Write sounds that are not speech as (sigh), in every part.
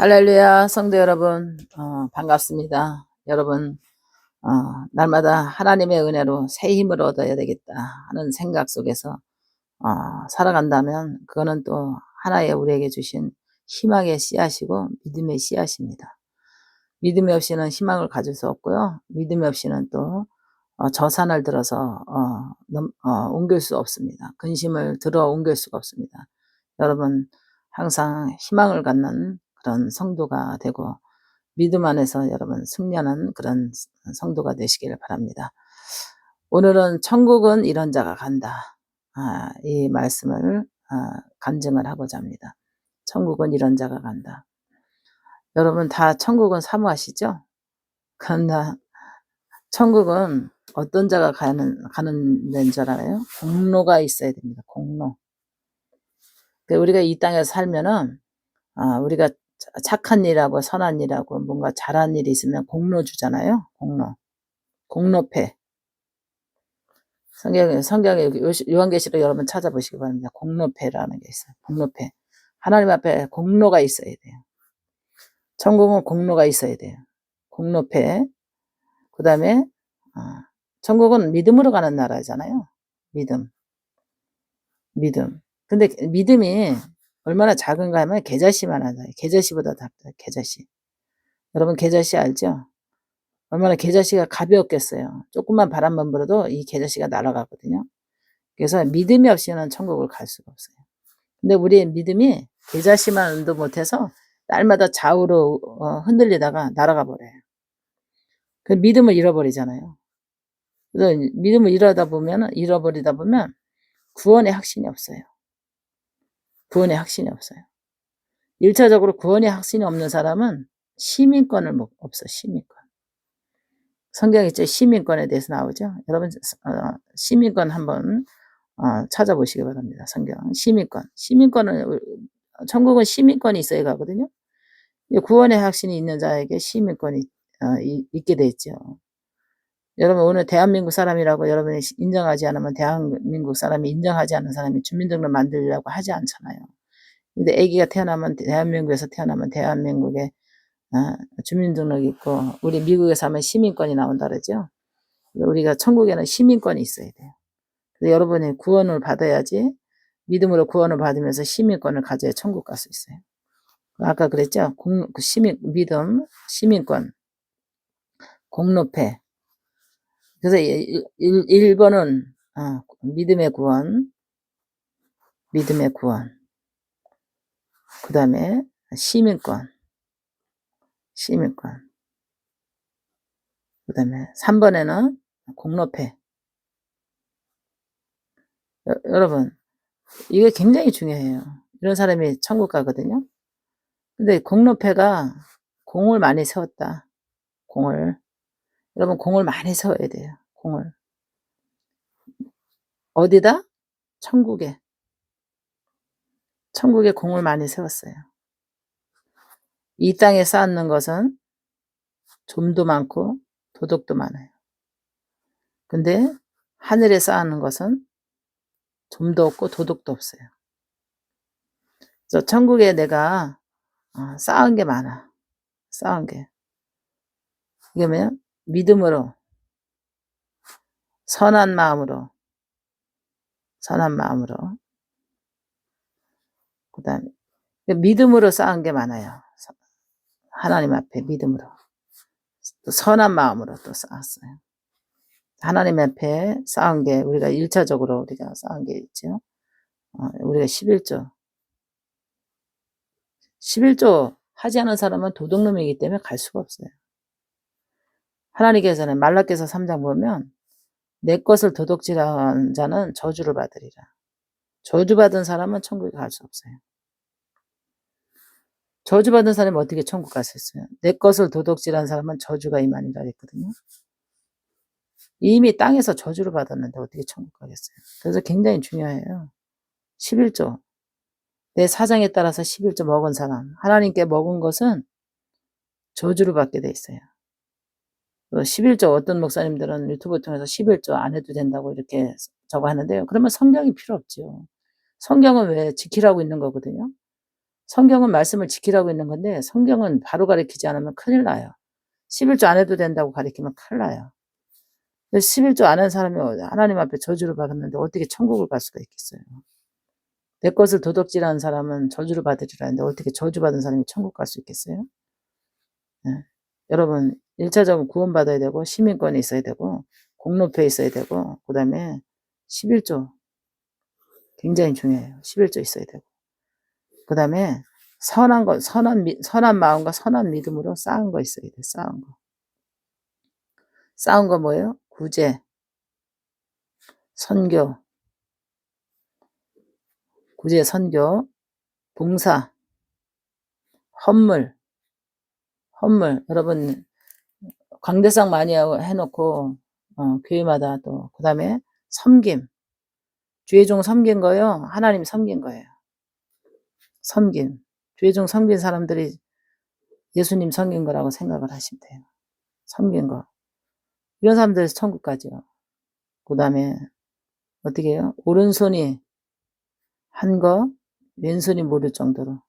할렐루야, 성도 여러분, 어, 반갑습니다. 여러분, 어, 날마다 하나님의 은혜로 새 힘을 얻어야 되겠다 하는 생각 속에서 어, 살아간다면 그거는 또 하나의 우리에게 주신 희망의 씨앗이고 믿음의 씨앗입니다. 믿음이 없이는 희망을 가질 수 없고요. 믿음이 없이는 또 어, 저 산을 들어서 어, 넘- 어, 옮길 수 없습니다. 근심을 들어 옮길 수가 없습니다. 여러분 항상 희망을 갖는 그런 성도가 되고 믿음 안에서 여러분 승리하는 그런 성도가 되시기를 바랍니다. 오늘은 천국은 이런 자가 간다. 아, 이 말씀을 아, 간증을 하고자 합니다. 천국은 이런 자가 간다. 여러분 다 천국은 사모하시죠? 그러나 천국은 어떤 자가 가는 가는 데인 줄 알아요? 공로가 있어야 됩니다. 공로. 그 우리가 이 땅에서 살면은 아, 우리가 자- 착한 일하고 선한 일하고 뭔가 잘한 일이 있으면 공로 주잖아요. 공로. 공로패. 성경에 성경에 요한계시록 여러분 찾아보시기 바랍니다. 공로패라는 게 있어요. 공로패. 하나님 앞에 공로가 있어야 돼요. 천국은 공로가 있어야 돼요. 공로패. 그 다음에 아, 천국은 믿음으로 가는 나라잖아요. 믿음. 믿음. 근데 믿음이 얼마나 작은가 하면 계자씨만 하잖아요. 계자씨보다 작다. 계자씨. 여러분 계자씨 알죠? 얼마나 계자씨가 가벼웠겠어요. 조금만 바람만 불어도 이 계자씨가 날아가거든요. 그래서 믿음이 없이는 천국을 갈 수가 없어요. 근데 우리의 믿음이 계자씨만도 못해서 날마다 좌우로 어, 흔들리다가 날아가 버려요. 그 믿음을 잃어버리잖아요. 그래서 믿음을 잃어다 보면 잃어버리다 보면 구원의 확신이 없어요. 구원의 확신이 없어요. 1차적으로 구원의 확신이 없는 사람은 시민권을 못, 없어, 시민권. 성경에 있죠. 시민권에 대해서 나오죠. 여러분, 어, 시민권 한번 어, 찾아보시기 바랍니다. 성경. 시민권. 시민권은, 우- 천국은 시민권이 있어야 가거든요. 이 구원의 확신이 있는 자에게 시민권이 어, 이- 있게 돼 있죠. 여러분, 오늘 대한민국 사람이라고 여러분이 시- 인정하지 않으면 대한민국 사람이 인정하지 않는 사람이 주민등록 만들려고 하지 않잖아요. 근데 아기가 태어나면 대한민국에서 태어나면 대한민국에 어, 주민등록이 있고 우리 미국에서 하면 시민권이 나온다 그러죠. 우리가 천국에는 시민권이 있어야 돼요. 그래서 여러분이 구원을 받아야지 믿음으로 구원을 받으면서 시민권을 가져야 천국 갈 수 있어요. 아까 그랬죠. 공, 그 시민 믿음 시민권 공로패. 그래서 1, 번은 어, 믿음의 구원, 믿음의 구원. 그 다음에 시민권, 시민권. 그 다음에 3번에는 공로패. 여, 여러분, 이게 굉장히 중요해요. 이런 사람이 천국 가거든요. 근데 공로패가 공을 많이 세웠다. 공을. 여러분, 공을 많이 세워야 돼요. 공을. 어디다? 천국에. 천국에 공을 많이 세웠어요. 이 땅에 쌓는 것은 좀도 많고 도덕도 많아요. 근데 하늘에 쌓는 것은 좀도 없고 도덕도 없어요. 그래서 천국에 내가 어, 쌓은 게 많아. 쌓은 게. 이게 뭐냐? 믿음으로, 선한 마음으로, 선한 마음으로. 그 다음에, 믿음으로 쌓은 게 많아요. 서- 하나님 앞에 믿음으로. 또 선한 마음으로 또 쌓았어요. 하나님 앞에 쌓은 게 우리가 일차적으로 우리가 쌓은 게 있죠. 어, 우리가 11조. 11조 하지 않은 사람은 도둑놈이기 때문에 갈 수가 없어요. 하나님께서는 말라께서 3장 보면 내 것을 도둑질한 자는 저주를 받으리라. 저주받은 사람은 천국에 갈 수 없어요. 저주받은 사람이 어떻게 천국 갈 수 있어요? 내 것을 도둑질한 사람은 저주가 임하니라 했거든요. 이미 땅에서 저주를 받았는데 어떻게 천국 가겠어요? 그래서 굉장히 중요해요. 11조. 내 사정에 따라서 11조 먹은 사람. 하나님께 먹은 것은 저주를 받게 돼 있어요. 11조 어떤 목사님들은 유튜브 통해서 11조 안 해도 된다고 이렇게 저거 하는데요. 그러면 성경이 필요 없죠. 성경은 왜 지키라고 있는 거거든요. 성경은 말씀을 지키라고 있는 건데 성경은 바로 가리키지 않으면 큰일 나요. 11조 안 해도 된다고 가리키면 큰일 나요. 11조 안 한 사람이 하나님 앞에 저주를 받았는데 어떻게 천국을 갈 수가 있겠어요. 내 것을 도덕질하는 사람은 저주를 받으리라 했는데 어떻게 저주받은 사람이 천국 갈 수 있겠어요? 네. 여러분 1차적으로 구원받아야 되고 시민권이 있어야 되고 공로패 있어야 되고 그 다음에 11조 굉장히 중요해요. 11조 있어야 되고 그 다음에 선한 거 선한 미, 선한 마음과 선한 믿음으로 쌓은 거 있어야 돼. 쌓은 거. 쌓은 거 뭐예요? 구제, 선교, 구제, 선교, 봉사, 헌물, 헌물. 여러분 광대상 많이 해놓고 어, 교회마다 또 그 다음에 섬김, 주의 종 섬긴 거요. 하나님 섬긴 거예요. 섬김, 주의 종 섬긴 사람들이 예수님 섬긴 거라고 생각을 하시면 돼요. 섬긴 거. 이런 사람들 천국 가죠. 그 다음에 어떻게 해요? 오른손이 한 거, 왼손이 모를 정도로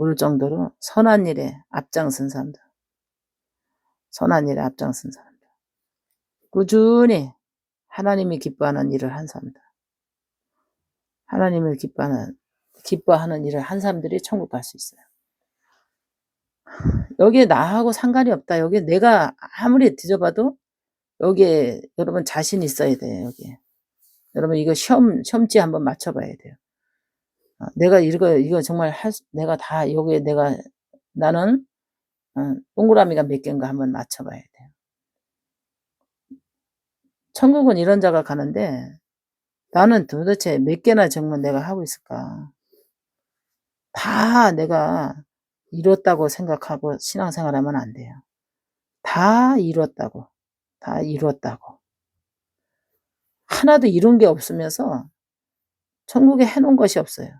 모를 정도로 선한 일에 앞장선 사람들. 선한 일에 앞장선 사람들. 꾸준히 하나님이 기뻐하는 일을 한 사람들. 하나님을 기뻐하는, 기뻐하는 일을 한 사람들이 천국 갈 수 있어요. (sighs) 여기에 나하고 상관이 없다. 여기에 내가 아무리 뒤져봐도 여기에 여러분 자신 있어야 돼요. 여기에. 여러분 이거 시험, 시험지 한번 맞춰봐야 돼요. 어, 내가 이거, 이거 정말 할, 수- 내가 다 여기에 내가, 나는, 어, 동그라미가 몇 개인가 한번 맞춰봐야 돼요. 천국은 이런 자가 가는데 나는 도대체 몇 개나 정말 내가 하고 있을까? 다 내가 이뤘다고 생각하고 신앙생활 하면 안 돼요. 다 이뤘다고. 다 이뤘다고. 하나도 이룬 게 없으면서 천국에 해놓은 것이 없어요.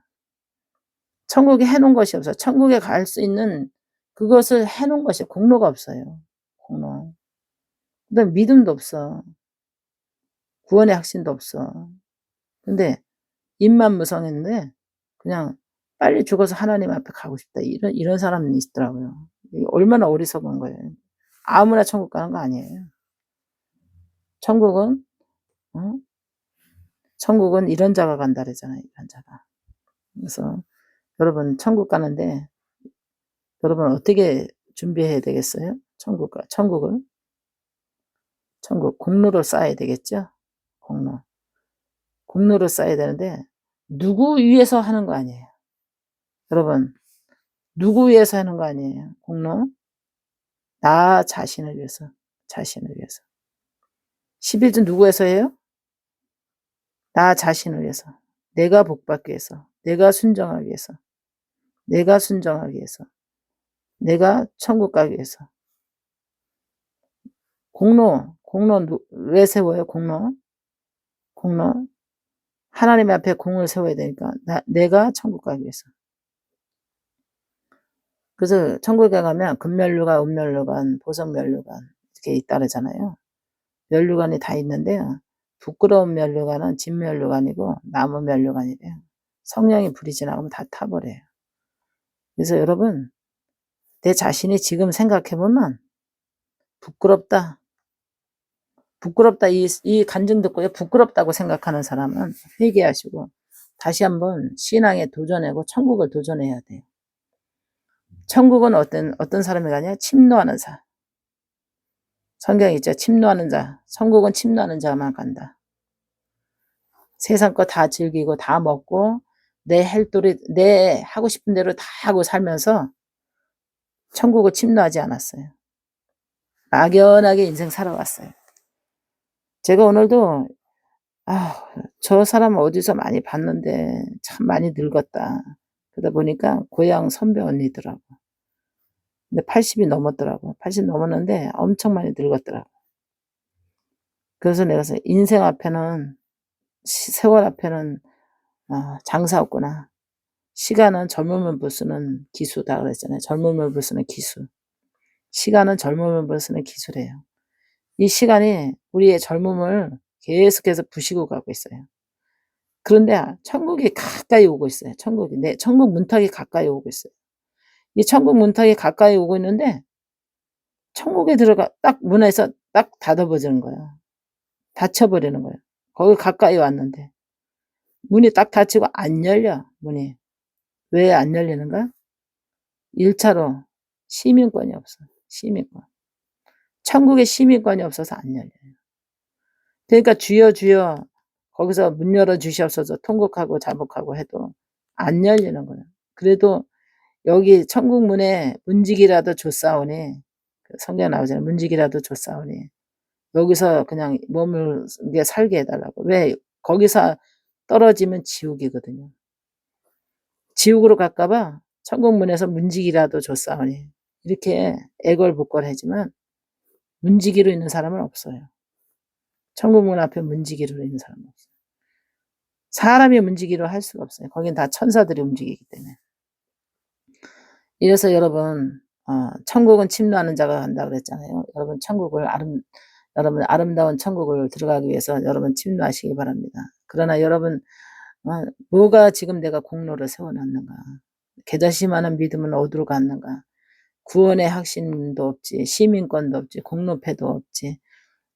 천국에 해놓은 것이 없어요. 천국에 갈 수 있는 그것을 해놓은 것이 공로가 없어요. 공로. 그다음 믿음도 없어. 구원의 확신도 없어. 근데 입만 무성했는데 그냥 빨리 죽어서 하나님 앞에 가고 싶다. 이런 이런 사람이 있더라고요. 얼마나 어리석은 거예요. 아무나 천국 가는 거 아니에요. 천국은 어? 천국은 이런 자가 간다 그러잖아요. 이런 자가. 그래서 여러분 천국 가는데 여러분 어떻게 준비해야 되겠어요? 천국 가 천국을 천국 공로를 쌓아야 되겠죠? 공로. 공로를 쌓아야 되는데 누구 위해서 하는 거 아니에요. 여러분 누구 위해서 하는 거 아니에요. 공로. 나 자신을 위해서. 자신을 위해서. 11주 누구에서 해요? 나 자신을 위해서. 내가 복받기 위해서. 내가 순정하기 위해서. 내가 순정하기 위해서. 내가 천국 가기 위해서. 공로, 공로 누- 왜 세워요? 공로? 공로. 하나님 앞에 공을 세워야 되니까 나, 내가 천국 가기 위해서. 그래서 천국에 가면 금면류관, 은면류관, 보석면류관 이렇게 있다 그러잖아요. 면류관이 다 있는데요. 부끄러운 면류관은 진면류관이고 나무 면류관이래요. 성령이 불이 지나가면 다 타버려요. 그래서 여러분 내 자신이 지금 생각해보면 부끄럽다. 부끄럽다. 이, 이 간증 듣고요. 부끄럽다고 생각하는 사람은 회개하시고 다시 한번 신앙에 도전하고 천국을 도전해야 돼요. 천국은 어떤, 어떤 사람이 가냐? 침노하는 사. 성경에 있죠. 침노하는 자. 천국은 침노하는 자만 간다. 세상 거 다 즐기고 다 먹고 내 헬도리, 내 하고 싶은 대로 다 하고 살면서 천국을 침노하지 않았어요. 막연하게 인생 살아왔어요. 제가 오늘도 아, 저 사람 어디서 많이 봤는데 참 많이 늙었다. 그러다 보니까 고향 선배 언니더라고. 근데 80이 넘었더라고. 80 넘었는데 엄청 많이 늙었더라고. 그래서 내가 인생 앞에는 시- 세월 앞에는 아, 장사 없구나. 시간은 젊음을 부수는 기수다 그랬잖아요. 젊음을 부수는 기수. 시간은 젊음을 부수는 기술이에요. 이 시간이 우리의 젊음을 계속해서 부시고 가고 있어요. 그런데 천국이 가까이 오고 있어요. 천국이. 네, 천국 문턱이 가까이 오고 있어요. 이 천국 문턱이 가까이 오고 있는데 천국에 들어가 딱 문에서 딱 닫아버리는 거예요. 닫혀버리는 거예요. 거기 가까이 왔는데 문이 딱 닫히고 안 열려 문이 왜 안 열리는가? 1차로 시민권이 없어 시민권 천국에 시민권이 없어서 안 열려요. 그러니까 주여 주여 거기서 문 열어 주시옵소서 통곡하고 자복하고 해도 안 열리는 거예요. 그래도 여기 천국 문에 문지기라도 줬사오니 그 성경 나오잖아요. 문지기라도 줬사오니 여기서 그냥 몸을 살게 해달라고. 왜 거기서 떨어지면 지옥이거든요. 지옥으로 갈까봐 천국 문에서 문지기라도 줬사오니 이렇게 애걸복걸하지만 문지기로 있는 사람은 없어요. 천국 문 앞에 문지기로 있는 사람은 없어요. 사람이 문지기로 할 수가 없어요. 거긴 다 천사들이 움직이기 때문에. 이래서 여러분, 어, 천국은 침노하는 자가 간다 그랬잖아요. 여러분, 천국을 아름, 여러분, 아름다운 천국을 들어가기 위해서 여러분 침노하시기 바랍니다. 그러나 여러분, 어, 뭐가 지금 내가 공로를 세워놨는가? 개자심하는 믿음은 어디로 갔는가? 구원의 확신도 없지, 시민권도 없지, 공로패도 없지,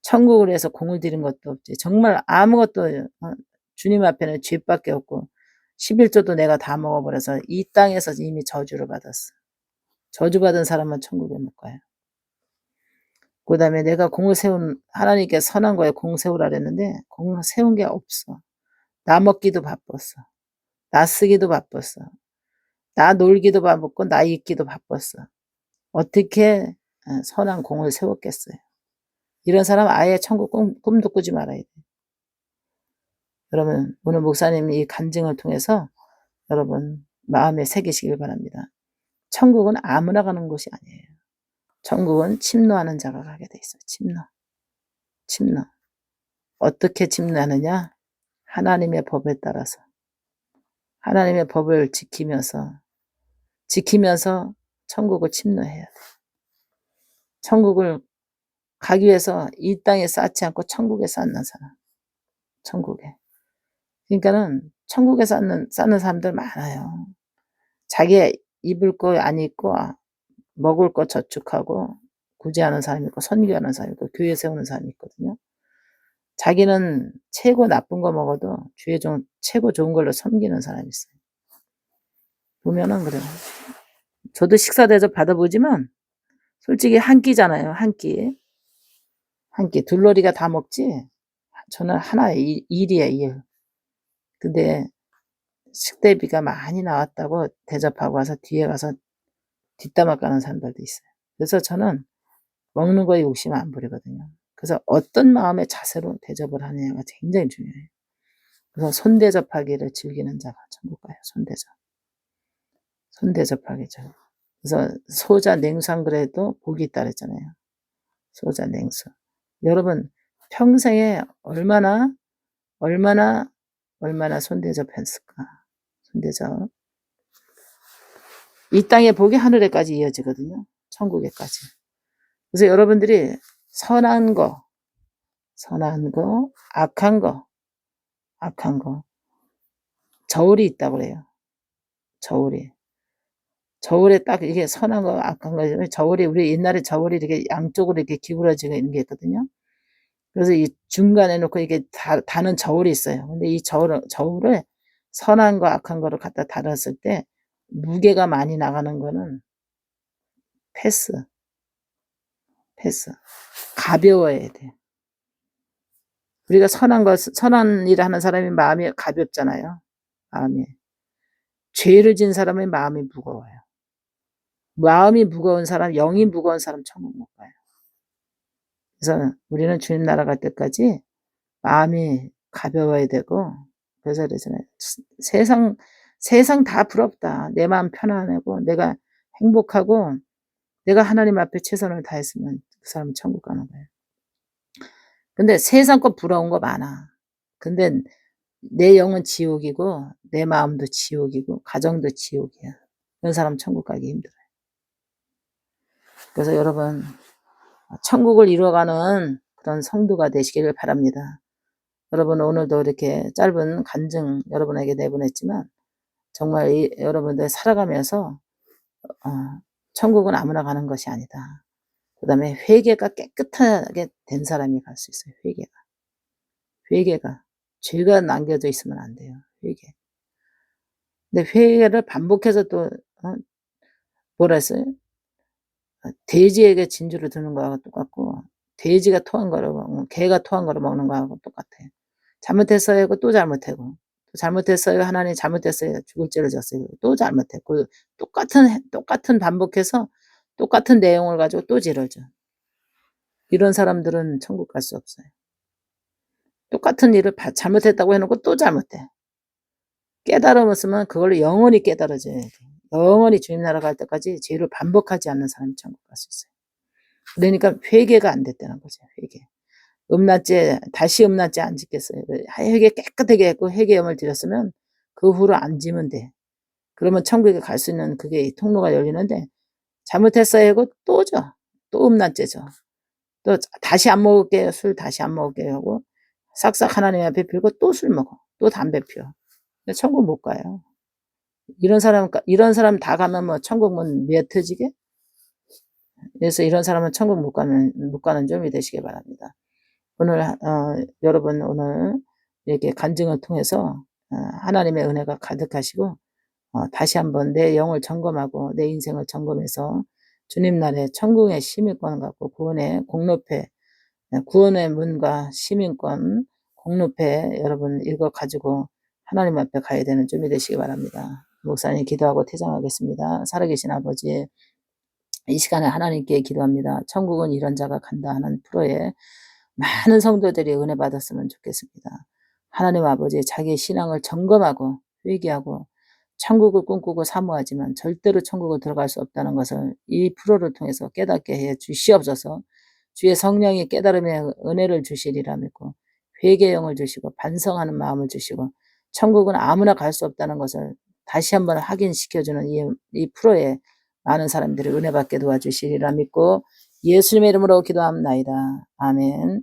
천국을 위해서 공을 들인 것도 없지. 정말 아무것도 어, 주님 앞에는 죄밖에 없고 11조도 내가 다 먹어버려서 이 땅에서 이미 저주를 받았어. 저주받은 사람은 천국에 못 가요. 그 다음에 내가 공을 세운, 하나님께 선한 거에 공 세우라 그랬는데, 공 세운 게 없어. 나 먹기도 바빴어. 나 쓰기도 바빴어. 나 놀기도 바빴고, 나 있기도 바빴어. 어떻게 어, 선한 공을 세웠겠어요. 이런 사람 아예 천국 꿈, 꿈도 꾸지 말아야 돼. 여러분, 오늘 목사님이 이 간증을 통해서 여러분 마음에 새기시길 바랍니다. 천국은 아무나 가는 곳이 아니에요. 천국은 침노하는 자가 가게 돼 있어요. 침노. 침노. 어떻게 침노하느냐? 하나님의 법에 따라서. 하나님의 법을 지키면서, 지키면서 천국을 침노해야 돼. 천국을 가기 위해서 이 땅에 쌓지 않고 천국에 쌓는 사람. 천국에. 그러니까는 천국에 쌓는, 쌓는 사람들 많아요. 자기 입을 거 안 입고 먹을 거 저축하고 구제하는 사람이 있고 선교하는 사람이 있고 교회 세우는 사람이 있거든요. 자기는 최고 나쁜 거 먹어도 주의 종 최고 좋은 걸로 섬기는 사람이 있어요. 보면은 그래요. 저도 식사 대접 받아보지만 솔직히 한 끼잖아요. 한 끼. 한 끼. 둘러리가 다 먹지. 저는 하나의 일이에요. 일. 근데 식대비가 많이 나왔다고 대접하고 와서 뒤에 가서 뒷담화 까는 사람들도 있어요. 그래서 저는 먹는 거에 욕심 안 부리거든요. 그래서 어떤 마음의 자세로 대접을 하느냐가 굉장히 중요해요. 그래서 손대접하기를 즐기는 자가 천국 가요. 손대접. 손대접하기죠. 그래서 소자 냉수한 그래도 복이 있다 그랬잖아요. 소자 냉수. 여러분 평생에 얼마나 얼마나 얼마나 손대접했을까. 손대접. 이 땅의 복이 하늘에까지 이어지거든요. 천국에까지. 그래서 여러분들이 선한 거, 선한 거, 악한 거, 악한 거. 저울이 있다고 그래요. 저울이. 저울에 딱 이게 선한 거, 악한 거, 저울이, 우리 옛날에 저울이 이렇게 양쪽으로 이렇게 기울어지고 있는 게 있거든요. 그래서 이 중간에 놓고 이게 다, 다는 저울이 있어요. 근데 이 저울, 저울을 선한 거, 악한 거를 갖다 달았을 때 무게가 많이 나가는 거는 패스. 패스. 가벼워야 돼. 우리가 선한 것, 선한 일을 하는 사람이 마음이 가볍잖아요. 마음이. 죄를 진 사람의 마음이 무거워요. 마음이 무거운 사람, 영이 무거운 사람 천국 못 가요. 그래서 우리는 주님 나라 갈 때까지 마음이 가벼워야 되고, 그래서 그러잖아요. 세상, 세상 다 부럽다. 내 마음 편안하고, 내가 행복하고, 내가 하나님 앞에 최선을 다했으면 그 사람은 천국 가는 거예요. 근데 세상 거 부러운 거 많아. 근데 내 영은 지옥이고, 내 마음도 지옥이고, 가정도 지옥이야. 그런 사람 천국 가기 힘들어요. 그래서 여러분, 천국을 이루어가는 그런 성도가 되시기를 바랍니다. 여러분 오늘도 이렇게 짧은 간증 여러분에게 내보냈지만 정말 이, 여러분들 살아가면서 어, 천국은 아무나 가는 것이 아니다. 그 다음에 회개가 깨끗하게 된 사람이 갈 수 있어요. 회개가. 회개가. 죄가 남겨져 있으면 안 돼요. 회개. 근데 회개를 반복해서 또 어, 뭐라 했어요? 어, 돼지에게 진주를 드는 거하고 똑같고 돼지가 토한 거를 먹- 개가 토한 거를 먹는 거하고 똑같아요. 잘못했어요 하고 또 잘못하고 또 잘못했어요 하나님 잘못했어요 죽을 죄를 졌어요 또 잘못했고 똑같은 해- 똑같은 반복해서 똑같은 내용을 가지고 또 죄를 져. 이런 사람들은 천국 갈 수 없어요. 똑같은 일을 바- 잘못했다고 해놓고 또 잘못해. 깨달음 없으면 그걸로 영원히 깨달아져야 돼. 영원히 주님 나라 갈 때까지 죄를 반복하지 않는 사람이 천국 갈 수 있어요. 그러니까 회개가 안 됐다는 거죠. 회개. 음란죄 다시 음란죄 안 짓겠어요. 회개 깨끗하게 했고 회개염을 드렸으면 그 후로 안 지면 돼. 그러면 천국에 갈 수 있는 그게 이 통로가 열리는데 잘못했어요 하고 또 져. 또 음란죄죠. 또 다시 안 먹을게요. 술 다시 안 먹을게요 하고 싹싹 하나님 앞에 빌고 또 술 먹어. 또 담배 피워. 천국 못 가요. 이런 사람 이런 사람 다 가면 뭐 천국 문 미어터지게? 그래서 이런 사람은 천국 못 가면 못 가는 점이 되시기 바랍니다. 오늘 어, 여러분 오늘 이렇게 간증을 통해서 어, 하나님의 은혜가 가득하시고 어, 다시 한번 내 영을 점검하고 내 인생을 점검해서 주님 나라의 천국의 시민권 갖고 구원의 공로패 네, 구원의 문과 시민권 공로패 여러분 이거 가지고 하나님 앞에 가야 되는 준비 되시기 바랍니다. 목사님 기도하고 퇴장하겠습니다. 살아계신 아버지 이 시간에 하나님께 기도합니다. 천국은 이런 자가 간다 하는 프로에 많은 성도들이 은혜 받았으면 좋겠습니다. 하나님 아버지 자기의 신앙을 점검하고 회개하고 천국을 꿈꾸고 사모하지만 절대로 천국을 들어갈 수 없다는 것을 이 프로를 통해서 깨닫게 해 주시옵소서. 주의 성령이 깨달음의 은혜를 주시리라 믿고 회개의 영을 주시고 반성하는 마음을 주시고 천국은 아무나 갈 수 없다는 것을 다시 한번 확인시켜주는 이, 이 프로에 많은 사람들이 은혜 받게 도와주시리라 믿고 예수님의 이름으로 기도합나이다. 아멘.